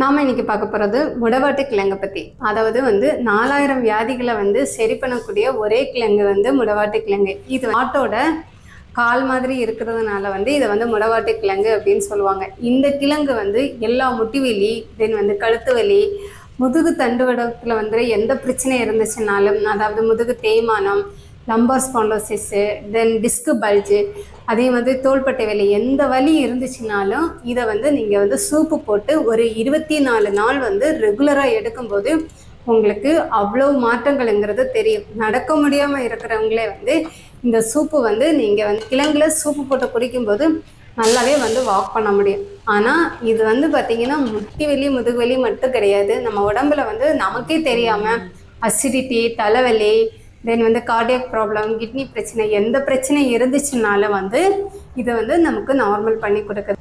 நாம இன்னைக்கு பார்க்க போகிறது முடவாட்டு கிழங்கை பற்றி அதாவது வந்து நாலாயிரம் வியாதிகளை வந்து சரி பண்ணக்கூடிய ஒரே கிழங்கு வந்து முடவாட்டு கிழங்கு. இது ஆட்டோட கால் மாதிரி இருக்கிறதுனால வந்து இதை வந்து முடவாட்டு கிழங்கு அப்படின்னு சொல்லுவாங்க. இந்த கிழங்கு வந்து எல்லா முட்டி வலி தென் வந்து கழுத்து வலி முதுகு தண்டுவடத்தில் வந்து எந்த பிரச்சனை இருந்துச்சுனாலும் அதாவது முதுகு தேய்மானம் lumbar spondylosis then disc bulge அதே மாதிரி தோள்பட்டை வலி எந்த வலி இருந்துச்சுனாலும் இதை வந்து நீங்கள் வந்து சூப்பு போட்டு ஒரு இருபத்தி நாலு நாள் வந்து ரெகுலராக எடுக்கும்போது உங்களுக்கு அவ்வளோ மாற்றங்கள்ங்கிறது தெரியும். நடக்க முடியாமல் இருக்கிறவங்களே வந்து இந்த சூப்பு வந்து நீங்கள் வந்து கிழங்குல சூப்பு போட்டு குடிக்கும்போது நல்லாவே வந்து வாக் பண்ண முடியும். ஆனால் இது வந்து பார்த்திங்கன்னா முட்டி வலி முதுகு வலி மட்டும் கிடையாது. நம்ம உடம்புல வந்து நமக்கே தெரியாமல் அசிடிட்டி தலைவலி தென் வந்து கார்டியக் ப்ராப்ளம் கிட்னி பிரச்சனை எந்த பிரச்சனை இருந்துச்சுனாலும் வந்து இதை வந்து நமக்கு நார்மல் பண்ணி கொடுக்குது